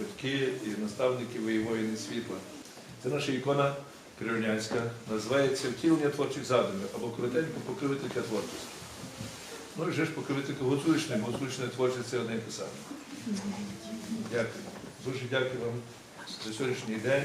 батьки і наставники воєвоїни світла. Це наша ікона Кривнянська, називається Втілення творчих задумів або коротенько покривителька творчості. Ну і вже ж покривителька гуцулична, гуцулична творчість це одне і те саме. Дякую. Дуже дякую вам за сьогоднішній день.